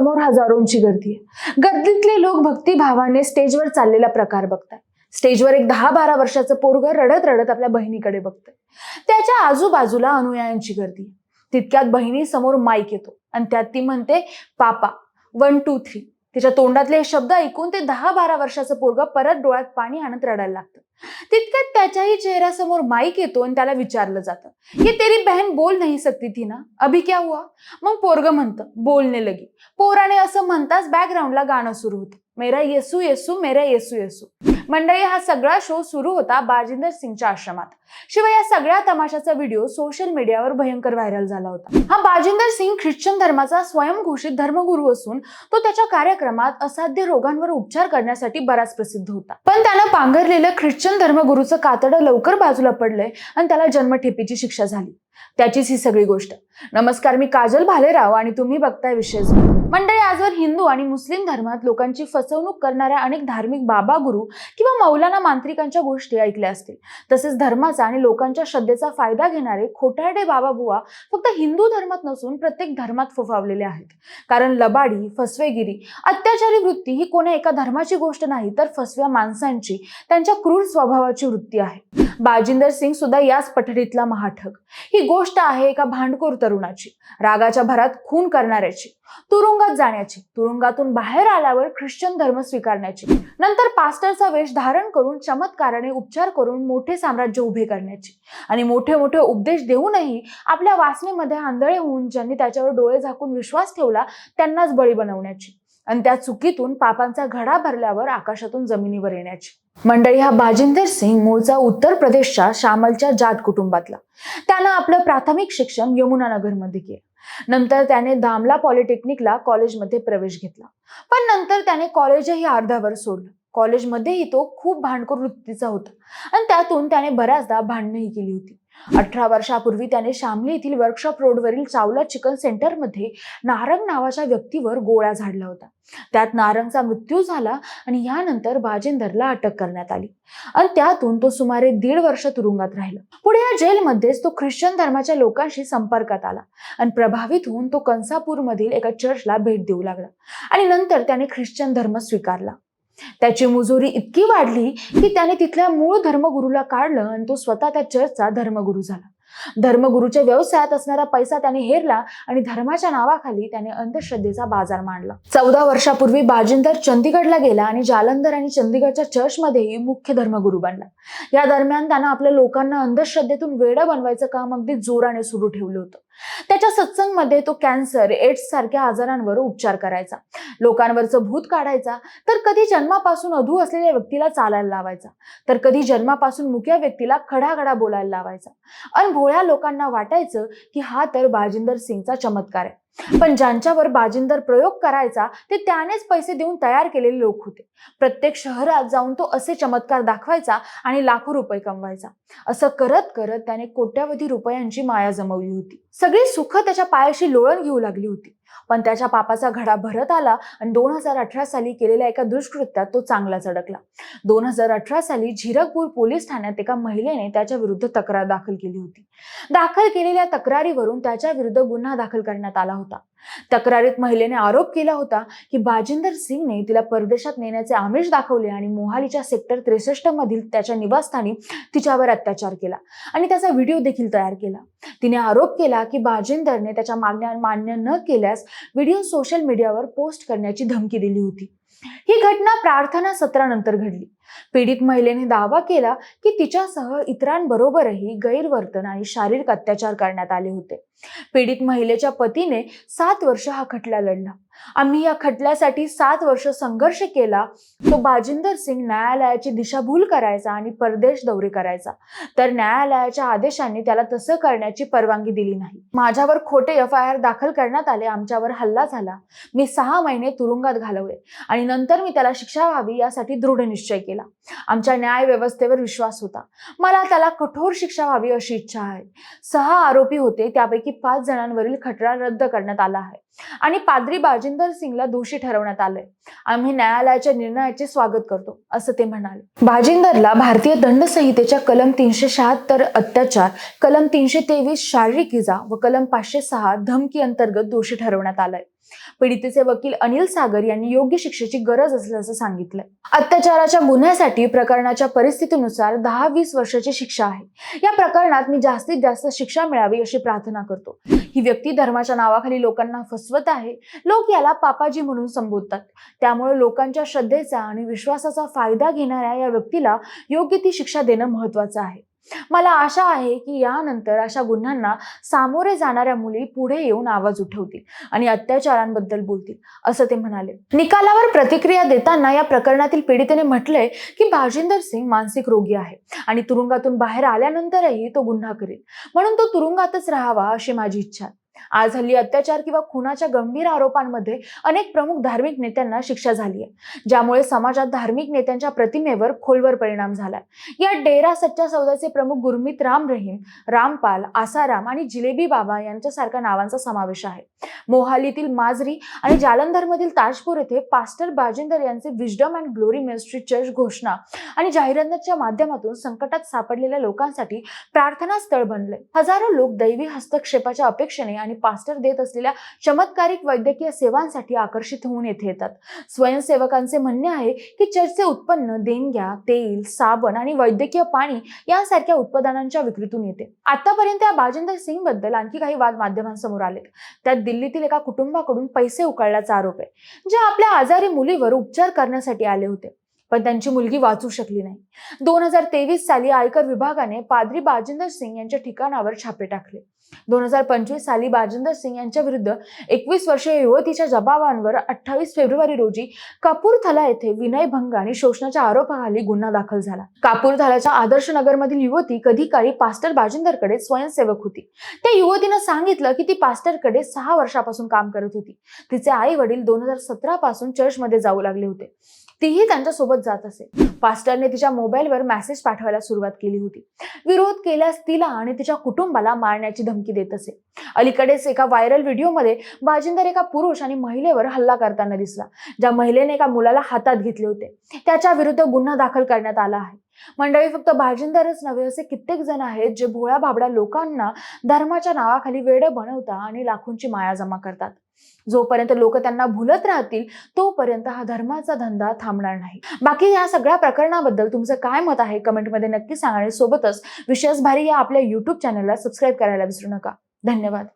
समोर हजारोंची गर्दी आहे. गर्दीतले लोक भक्तिभावाने स्टेजवर चाललेला प्रकार बघताय स्टेजवर एक दहा बारा वर्षाचं पोरग रडत रडत आपल्या बहिणीकडे बघतंय. त्याच्या आजूबाजूला अनुयायांची गर्दी तितक्यात बहिणी समोर माईक येतो. आणि त्यात ती म्हणते पापा वन टू थ्री तिच्या तोंडातले हे शब्द ऐकून ते दहा बारा वर्षाचं पोरग परत डोळ्यात पाणी आणत रडायला लागतं. तितक्यात त्याच्याही चेहऱ्यासमोर माईक येतो आणि त्याला विचारलं जातं की तेरी बहन बोल नाही सकती थी ना? अभी क्या हुआ? मग पोरग म्हणतं बोलणे लगी. पोराने असं म्हणताच बॅकग्राऊंडला गाणं सुरू होतं. मेरा येसू येसू मेरा येसू येसू. मंडळी हा सगळा शो सुरू होता बाजिंदर सिंगच्या आश्रमात. शिवाय या सगळ्या तमाशाचा व्हिडिओ सोशल मीडियावर भयंकर व्हायरल झाला होता. हा बाजिंदर सिंग ख्रिश्चन धर्माचा स्वयंघोषित धर्मगुरू असून तो त्याच्या कार्यक्रमात असाध्य रोगांवर उपचार करण्यासाठी बराच प्रसिद्ध होता. पण त्यानं पांघरलेलं ख्रिश्चन धर्मगुरूचं कातडं लवकर बाजूला पडलंय आणि त्याला जन्मठेपीची शिक्षा झाली. त्याचीच ही सगळी गोष्ट. नमस्कार मी काजल भालेराव आणि तुम्ही बघताय विशेष मंडळी आजवर हिंदू आणि मुस्लिम धर्मात लोकांची फसवणूक करणाऱ्या अनेक धार्मिक बाबा गुरु किंवा मौलाना मांत्रिकांच्या गोष्टी ऐकल्या असतील. तसेच धर्माचा आणि लोकांच्या श्रद्धेचा फायदा घेणारे खोटारडे बाबा बुवा फक्त हिंदू धर्मात नसून प्रत्येक धर्मात फोफावलेले आहेत. कारण लबाडी फसवेगिरी अत्याचारी वृत्ती ही कोण्या एका धर्माची गोष्ट नाही तर फसव्या माणसांची त्यांच्या क्रूर स्वभावाची वृत्ती आहे. बाजिंदर सिंग सुद्धा याच पठडीतला महाठग ही गोष्ट आहे एका भांडखोर तरुणाची. रागाच्या भरात खून करणाऱ्याची. तुरुंग तुरुंगात जाण्याची तुरुंगातून बाहेर आल्यावर ख्रिश्चन धर्म स्वीकारण्याची नंतर पास्टरचा वेश धारण करून चमत्काराने उपचार करून मोठे साम्राज्य उभे करण्याची आणि मोठे मोठे उपदेश देऊनही आपल्या वासनेमध्ये आंधळे होऊन ज्यांनी त्याच्यावर डोळे झाकून विश्वास ठेवला त्यांनाच बळी बनवण्याची आणि त्या चुकीतून पापांचा घडा भरल्यावर आकाशातून जमिनीवर येण्याची. मंडळी हा बाजिंदर सिंग मूळचा उत्तर प्रदेशच्या शामलच्या जाट कुटुंबातला. त्यानं आपलं प्राथमिक शिक्षण यमुनानगरमध्ये केलं. नंतर त्याने दामला पॉलिटेक्निकला कॉलेजमध्ये प्रवेश घेतला. पण नंतर त्याने कॉलेजही अर्ध्यावर सोडलं. कॉलेजमध्येही तो खूप भांडखोर वृत्तीचा होता. आणि त्यातून त्याने बऱ्याचदा भांडणंही केली होती. अठरा वर्षापूर्वी त्याने शामली येथील वर्कशॉप रोडवरील चावला चिकन सेंटरमध्ये नारंग नावाच्या व्यक्तीवर गोळ्या झाडला होता त्यात नारंगचा मृत्यू झाला आणि यानंतर बाजेंदरला अटक करण्यात आली. आणि त्यातून तो सुमारे दीड वर्ष तुरुंगात राहिला. पुढे या जेलमध्येच तो ख्रिश्चन धर्माच्या लोकांशी संपर्कात आला आणि प्रभावित होऊन तो कंसापूरमधील एका चर्चला भेट देऊ लागला. आणि नंतर त्याने ख्रिश्चन धर्म स्वीकारला. त्याची मुजोरी इतकी वाढली की त्याने तिथल्या मूळ धर्मगुरूला काढलं आणि तो स्वतः त्या चर्चचा धर्मगुरू झाला. धर्मगुरूच्या व्यवसायात असणारा पैसा त्याने हेरला आणि धर्माच्या नावाखाली त्याने अंधश्रद्धेचा बाजार मांडला. चौदा वर्षापूर्वी बाजिंदर चंदीगडला गेला आणि जालंधर आणि चंदीगडच्या चर्चमध्येही मुख्य धर्मगुरू बनला. या दरम्यान त्यानं आपल्या लोकांना अंधश्रद्धेतून वेडं बनवायचं काम अगदी जोराने सुरू ठेवलं होतं. त्याच्या सत्संगमध्ये तो कॅन्सर एड्स सारख्या आजारांवर उपचार करायचा. लोकांवरचं भूत काढायचा. तर कधी जन्मापासून अधू असलेल्या व्यक्तीला चालायला लावायचा. तर कधी जन्मापासून मुक्या व्यक्तीला खडाखडा बोलायला लावायचा. आणि भोळ्या लोकांना वाटायचं की हा तर बाजिंदर सिंगचा चमत्कार आहे. पण ज्यांच्यावर बाजिंदर प्रयोग करायचा ते त्यानेच पैसे देऊन तयार केलेले लोक होते. प्रत्येक शहरात जाऊन तो असे चमत्कार दाखवायचा आणि लाखो रुपये कमवायचा. असं करत करत त्याने कोट्यावधी रुपयांची माया जमवली होती. सगळी सुख त्याच्या पायाशी लोळण घेऊ लागली होती. पण त्याच्या पापाचा घडा भरत आला आणि दोन हजार अठरा साली केलेल्या एका दुष्कृत्यात तो चांगलाच अडकला दोन हजार अठरा साली झिरकपूर पोलीस ठाण्यात एका महिलेने त्याच्या विरुद्ध तक्रार दाखल केली होती. दाखल केलेल्या तक्रारीवरून त्याच्या विरुद्ध गुन्हा दाखल करण्यात आला होता. तक्रारीत महिलेने आरोप केला होता की बाजिंदर सिंगने तिला परदेशात नेण्याचे आमिष दाखवले आणि मोहालीच्या सेक्टर त्रेसष्ट मधील त्याच्या निवासस्थानी तिच्यावर अत्याचार केला आणि त्याचा व्हिडिओ देखील तयार केला. तिने आरोप केला की बाजिंदरने त्याच्या मागण्या मान्य न केल्यास व्हिडिओ सोशल मीडियावर पोस्ट करण्याची धमकी दिली होती. ही घटना प्रार्थना सत्रानंतर घडली. पीडित महिलेने दावा केला की तिच्यासह इतरांबरोबरही गैरवर्तन आणि शारीरिक अत्याचार करण्यात आले होते. पीडित महिलेच्या पतीने सात वर्ष हा खटला लढला. आम्ही या खटल्यासाठी सात वर्ष संघर्ष केला. तो बाजिंदर सिंग न्यायालयाची दिशाभूल करायचा आणि परदेश दौरे करायचा. तर न्यायालयाच्या आदेशाने त्याला तसं करण्याची परवानगी दिली नाही. माझ्यावर खोटे एफ आय आर दाखल करण्यात आले आमच्यावर हल्ला झाला. मी सहा महिने तुरुंगात घालवले आणि नंतर मी त्याला शिक्षा व्हावी यासाठी दृढ निश्चय केला. आमच्या न्याय व्यवस्थेवर विश्वास होता. मला त्याला कठोर शिक्षा व्हावी अशी इच्छा आहे. सहा आरोपी होते त्यापैकी पाच जणांवरील खटला रद्द करण्यात आला आहे. आणि पाद्री बाजिंदर सिंगला दोषी ठरवण्यात आलंय. आम्ही न्यायालयाच्या निर्णयाचे स्वागत करतो असं ते म्हणाले. बाजिंदरला भारतीय दंड संहितेच्या कलम तीनशे शहात्तर अत्याचार कलम तीनशे तेवीस शारीरिक इजा व कलम पाचशे सहा धमकी अंतर्गत दोषी ठरवण्यात आलंय. पीडितेचे वकील अनिल सागर यांनी योग्य शिक्षेची गरज असल्याचं सांगितलंय. अत्याचाराच्या गुन्ह्यासाठी प्रकरणाच्या परिस्थितीनुसार दहा वीस वर्षाची शिक्षा आहे. या प्रकरणात मी जास्तीत जास्त शिक्षा मिळावी अशी प्रार्थना करतो. ही व्यक्ती धर्माच्या नावाखाली लोकांना फसवत आहे. लोक याला पापाजी म्हणून संबोधतात. त्यामुळे लोकांच्या श्रद्धेचा आणि विश्वासाचा फायदा घेणाऱ्या या व्यक्तीला योग्य ती शिक्षा देणं महत्वाचं आहे. मला आशा आहे की यानंतर अशा गुन्ह्यांना सामोरे जाणाऱ्या मुली पुढे येऊन आवाज उठवतील आणि अत्याचारांबद्दल बोलतील असं ते म्हणाले. निकालावर प्रतिक्रिया देताना या प्रकरणातील पीडितेने म्हटलंय की भाजिंदर सिंग मानसिक रोगी आहे आणि तुरुंगातून बाहेर आल्यानंतरही तो गुन्हा करेल. म्हणून तो तुरुंगातच राहावा अशी माझी इच्छा आहे. आज हल्ली अत्याचार किंवा खुनाच्या गंभीर आरोपांमध्ये अनेक प्रमुख धार्मिक नेत्यांना शिक्षा झाली आहे ज्यामुळे समाजात धार्मिक नेत्यांच्या प्रतिमेवर खोलवर परिणाम झाला या डेरा सच्चा सौदाचे प्रमुख गुरमीत राम रहीम रामपाल आसाराम आणि जिलेबी बाबा यांच्यासारख्या नावांचा समावेश आहे. मोहालीतील माजरी आणि जालंधरमधील ताजपूर येथे पास्टर बाजिंदर यांचे wisdom and glory ministry church घोषणा आणि जाहिरातीच्या माध्यमातून संकटात सापडलेल्या लोकांसाठी प्रार्थना स्थळ बनले हजारो लोक दैवी हस्तक्षेपाच्या अपेक्षेने आणि पास्टर देत असलेल्या चमत्कारिक वैद्यकीय सेवांसाठी आकर्षित होऊन येथे येतात. स्वयंसेवकांचे म्हणणे आहे की चर्चचे उत्पन्न देणग्या तेल साबण आणि वैद्यकीय पाणी यासारख्या उत्पादनांच्या विक्रीतून येते. आतापर्यंत या बाजिंदर सिंगबद्दल आणखी काही वाद माध्यमांसमोर आलेत. त्यात दिल्लीतील एका कुटुंबाकडून पैसे उकळल्याचा आरोप आहे जे आपल्या आजारी मुलीवर उपचार करण्यासाठी आले होते. पण त्यांची मुलगी वाचू शकली नाही. दोन हजार तेवीस साली आयकर विभागाने पादरी बाजिंदर सिंग यांच्या ठिकाणावर छापे टाकले. दोन हजार पंचवीस साली बाजेंदर सिंग यांच्या विरुद्ध एकवीस वर्षीय युवतीच्या जबाबांवर अठ्ठावीस फेब्रुवारी रोजी कापूरथला येथे विनयभंग आणि शोषणाच्या आरोपाखाली गुन्हा दाखल झाला. कापूरथलाच्या आदर्श नगरमधील युवती कधी काळी पास्टर बाजेंदरकडे स्वयंसेवक होती. त्या युवतीनं सांगितलं की ती पास्टरकडे सहा वर्षापासून काम करत होती. तिचे आई वडील दोन हजार सतरा पासून चर्चमध्ये जाऊ लागले होते. तीही त्यांच्यासोबत जात असे. पास्टरने तिच्या मोबाईलवर मेसेज पाठवायला सुरुवात केली होती. विरोध केल्यास तिला आणि तिच्या कुटुंबाला मारण्याची धमकी देत असे. अलीकडेच एका व्हायरल व्हिडिओमध्ये बाजिंदर एका पुरुष आणि महिलेवर हल्ला करताना दिसला. ज्या महिलेने एका मुलाला हातात घेतले होते. त्याच्या विरुद्ध गुन्हा दाखल करण्यात आला आहे. मंडळी फक्त भाजिंदरच नव्हे असे कित्येक जण आहेत जे भोळ्या भाबड्या लोकांना धर्माच्या नावाखाली वेड बनवता आणि लाखोंची माया जमा करतात. जोपर्यंत लोक त्यांना भुलत राहतील तोपर्यंत हा धर्माचा धंदा थांबणार नाही. बाकी या सगळ्या प्रकरणाबद्दल तुमचं काय मत आहे? कमेंटमध्ये नक्की सांगा आणि सोबतच विशेष भारी या आपल्या युट्यूब चॅनलला सबस्क्राईब करायला विसरू नका. धन्यवाद.